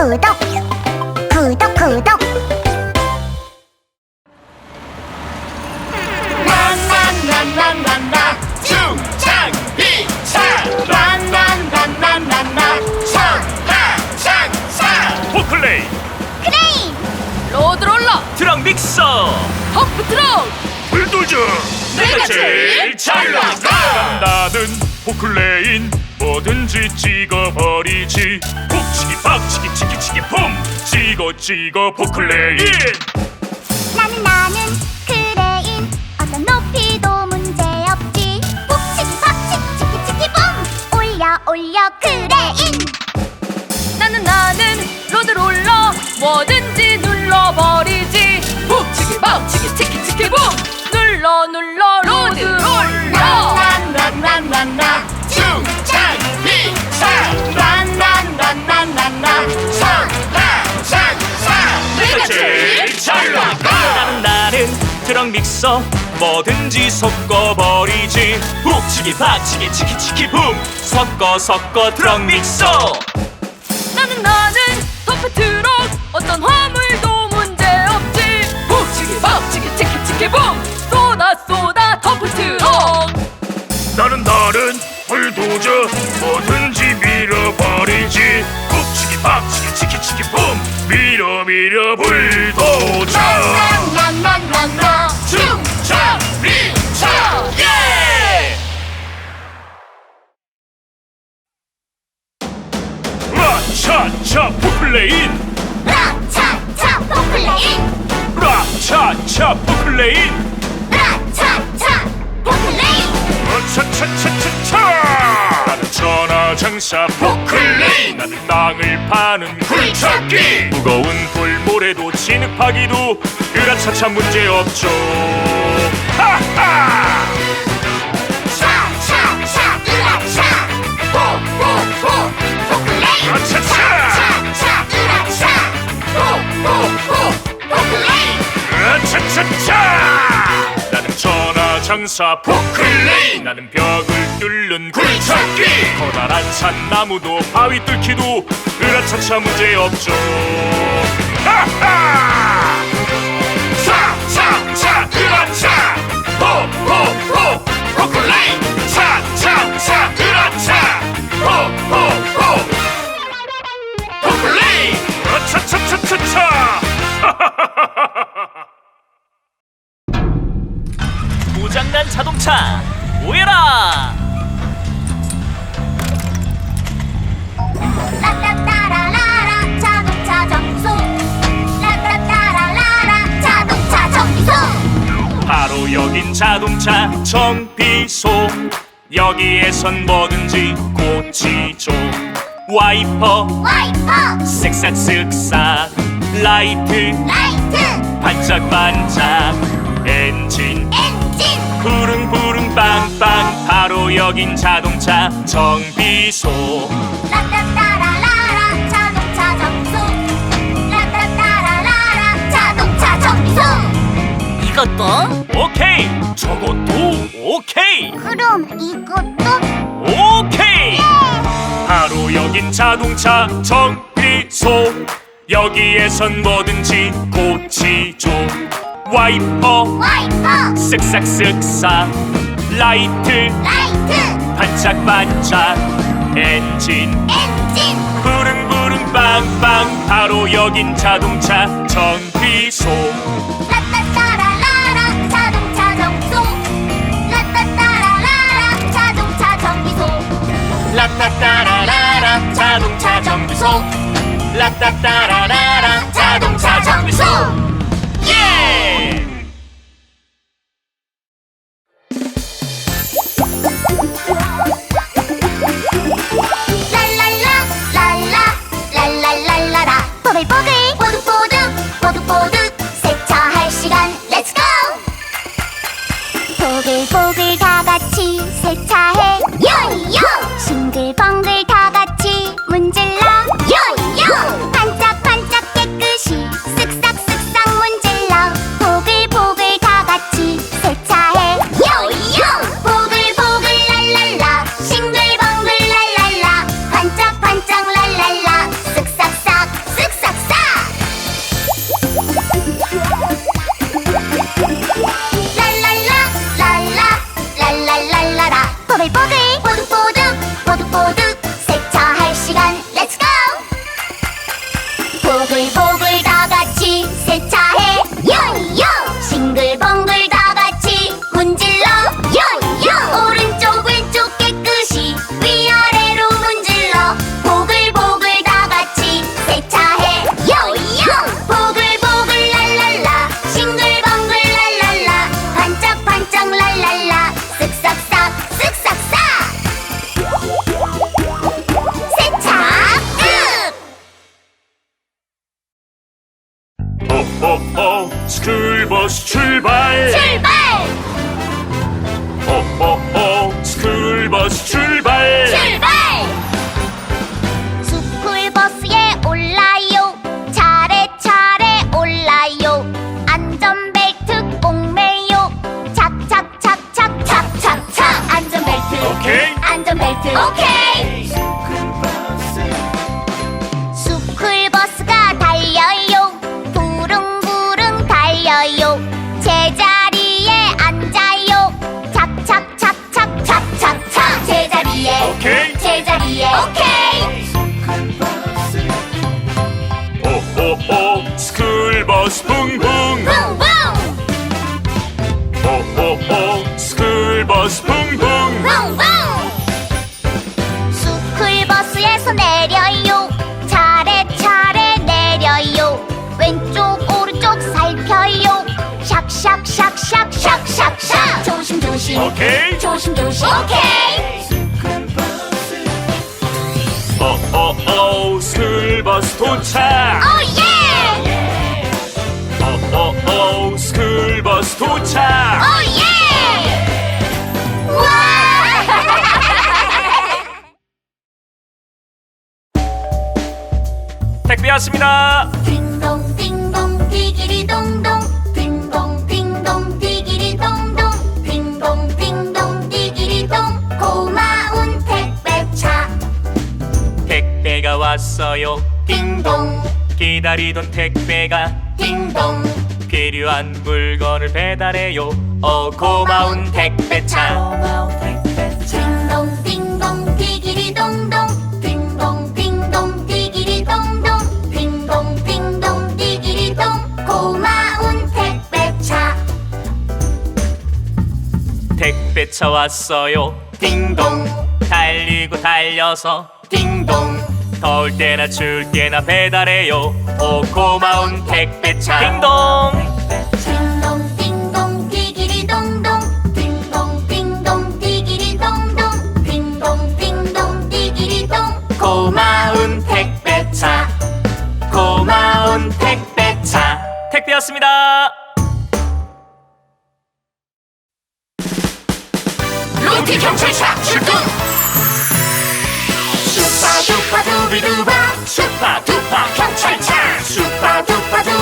Ở 蹈 포클레인 뭐든지 찍어버리지. 북치기 박치기 치기치기 폼 찍어 찍어 포클레인. 나는 나는 크레인. 어떤 높이도 문제없지. 북치기 박치기 치키치키 붐 올려 올려 크레인. 나는 나는 로드롤러 뭐든지 눌러버리지. 북치기 박치기 치키치키 붐 눌러 눌러 믹서 뭐든지 섞어버리지. 북치기 박치기 치기치기 붐. 섞어 섞어 트럭 믹서. 나는 나는 덤프 트럭. 어떤 화물도 문제없지. 북치기 박치기 치키치키 붐. 쏟아 쏟아 덤프 트럭. 나는 나는 불도저 뭐든지 밀어버리지. 북치기 박치기 치기치기 붐. 밀어 밀어 불도저 포클레인! 라차차! 포클레인! 차차차차차! 나는 전화장사 포클레인! 나는 땅을 파는 굴착기! 무거운 돌모래도 진흙파기도 으라차차 문제없죠. 하하! 차차차 으라차! 포포포! 포클레인! 으라차차! 차차 차차차 나는 전화장사 포클레인 나는 벽을 뚫는 굴착기! 커다란 산나무도 바위 뚫기도 으라차차 문제없죠. 하하! 차차차 으라차! 포포포 포클레인 차차차 으라차! 포포포 포클레인 으라차차차차차 고장난 자동차 오해라! 라따따라라라 자동차 정비소 라따따라라라 자동차 정비소 바로 여긴 자동차 정비소. 여기에선 뭐든지 고치죠. 와이퍼. 와이퍼. 쓱싹쓱싹 라이트. 라이트. 반짝반짝 엔진. 엔진. 부릉부릉 빵빵 바로 여긴 자동차 정비소. 라따따라라라 자동차 정비소 라따따라라라 자동차 정비소 이것도? 오케이. 저것도 오케이. 그럼 이것도? 오케이. 바로 여긴 자동차 정비소. 여기에선 뭐든지 고치죠 와이퍼. 와이퍼. 쓱싹쓱싹. 라이트. 라이트. 반짝반짝. 엔진. 엔진. 부릉부릉 빵빵. 바로 여긴 자동차 정비소. 라따따라라라 자동차 정비소. 라따따라라라 자동차 정비소. 라따따라라라 자동차 정비소. 라따따라라라 자동차 정비소 보 버스 출발! 출발! 호호호 스쿨버스 출발! 출발! 스쿨버스에 올라요. 차례차례 올라요. 안전벨트 꼭 매요. 착착착착. 착착착. 안전벨트. 오케이. 안전벨트. 오케이 스쿨버스 붕붕. 붕붕! 스쿨버스에서 내려요. 차례차례 내려요. 왼쪽 오른쪽 살펴요. 샥샥샥샥 샥샥샥. 조심조심. 오케이. 조심조심. 오케이. 호호호 스쿨버스 도착. 오예. 호호호 스쿨버스 도착. 오예 왔습니다. 딩동 딩동 디기리 동동. 딩동 딩동 디기리 동동. 딩동 딩동 디기리 동. 고마운 택배차. 택배가 왔어요. 딩동. 기다리던 택배가 딩동. 필요한 물건을 배달해요. 어 고마운 택배차. 딩동 택배차 왔어요. 딩동. 달리고 달려서 딩동. 더울 때나 추울 때나 배달해요. 오 고마운 택배차. 딩동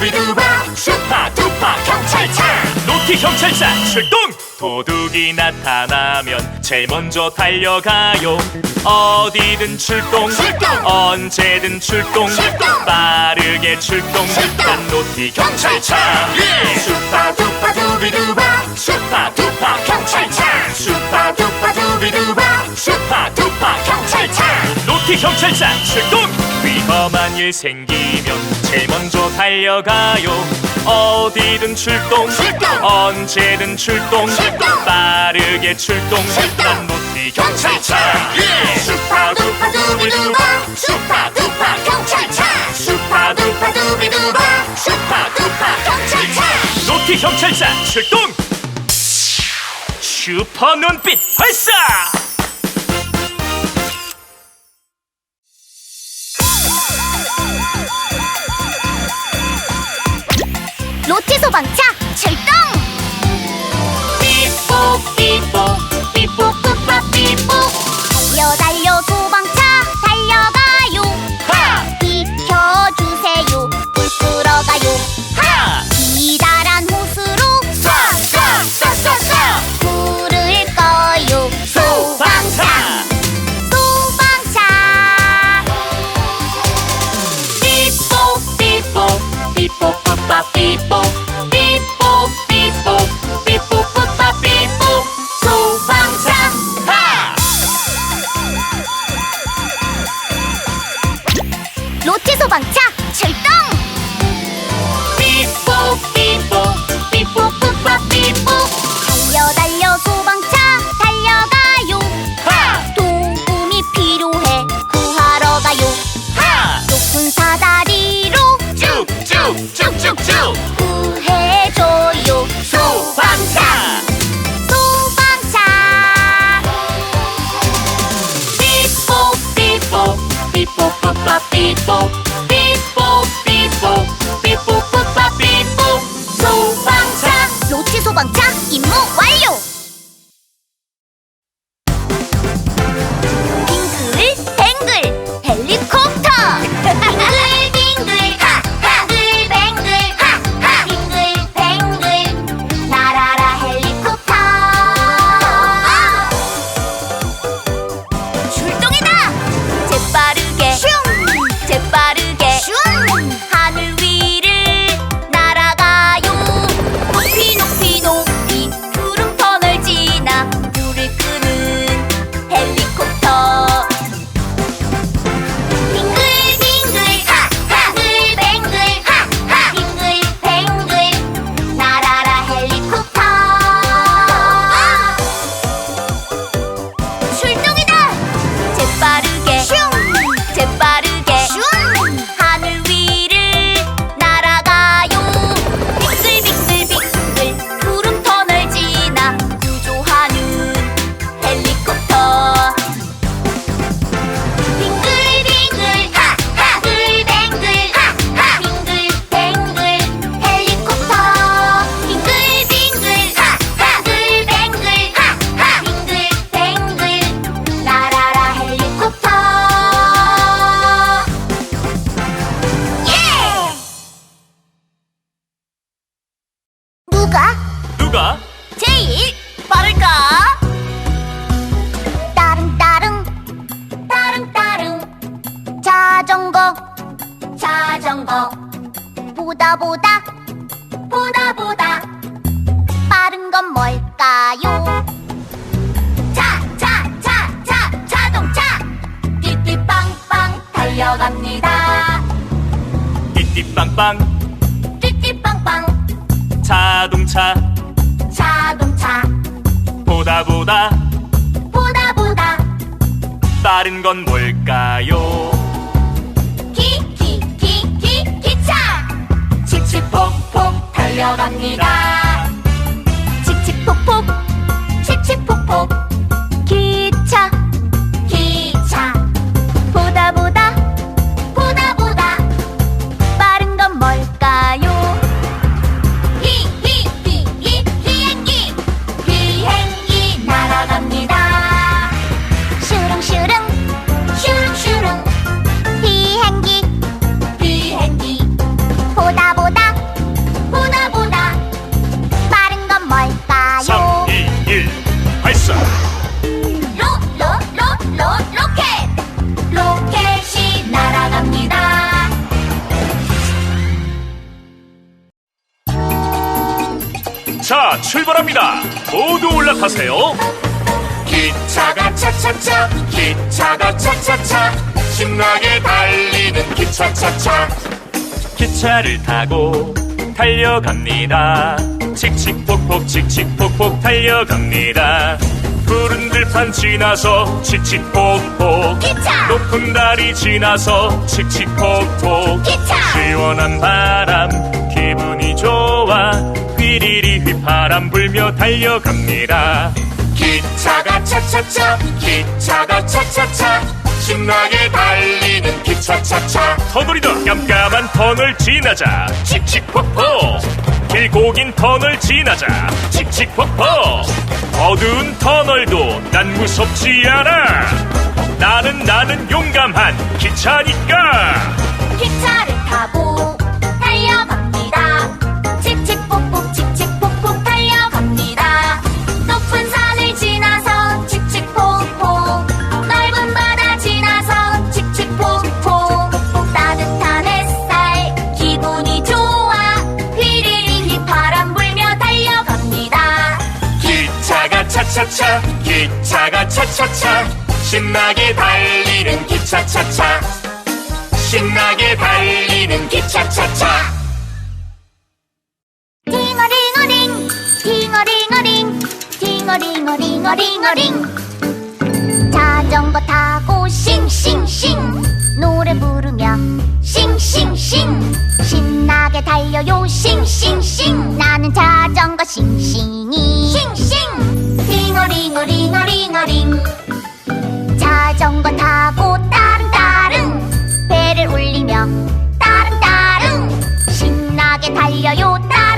두파 두비두바 슈파 두파 경찰차 로티 경찰차 출동! 도둑이 나타나면 제일 먼저 달려가요 어디든 출동, 출동! 언제든 출동, 출동! 빠르게 출동, 출동! 난 로티 경찰차 예! 슈파 두파 두비두바 슈파 두파 경찰차 슈파 두파 두비두바 슈파 두파 경찰차 로티 경찰차 출동! 위험한 일 생기면 제일 먼저 달려가요 어디든 출동, 출동! 언제든 출동, 출동! 빠르게 출동, 출동! 난 로티 경찰차 예! 슈파 두파 두비두바 슈파 두파 경찰차 슈파 두파 두비두바 슈파 두파 경찰차 로티 경찰차 출동! 슈퍼 눈빛 발사! 로티 로체 소방차 출동! 누가? 누가? 제일 빠를까? 따릉 따릉 따릉 따릉. 자전거 자전거. 보다 보다 보다 보다. 빠른 건 뭘까요? 자자자자 자동차. 띠띠빵빵 달려갑니다. 띠띠빵빵 자동차. 자동차. 보다 보다. 보다 보다. 빠른 건 뭘까요? 기 기 기 기 기차. 칙칙폭폭 달려갑니다 출발합니다. 모두 올라타세요. 기차가 차차차 기차가 차차차. 신나게 달리는 기차차차. 기차를 타고 달려갑니다. 칙칙폭폭 칙칙폭폭 달려갑니다. 푸른 들판 지나서 칙칙폭폭. 기차! 높은 다리 지나서 칙칙폭폭. 기차! 시원한 바람 기분이 좋아. 휘리 리 휘바람 불며 달려갑니다. 기차가 차차차 기차가 차차차 신나게 달리는 기차차차. 터널이다 깜깜한 터널 지나자. 칙칙폭폭. 길고 긴 터널 지나자. 칙칙폭폭. 어두운 터널도 난 무섭지 않아. 나는 나는 용감한 기차니까. 기차를 신나게 달리는 기차 차차. 신나게 달리는 기차 차차. 팅어링어링 팅어링어링 팅어링어링어링어링. 자전거 타고 싱싱싱. 노래 부르며 싱싱싱. 신나게 달려요 싱싱싱. 나는 자전거 싱싱이. 싱싱. 팅어링어링어링어링 자전거 타고 따릉따릉. 배를 올리며 따릉따릉. 신나게 달려요 따릉.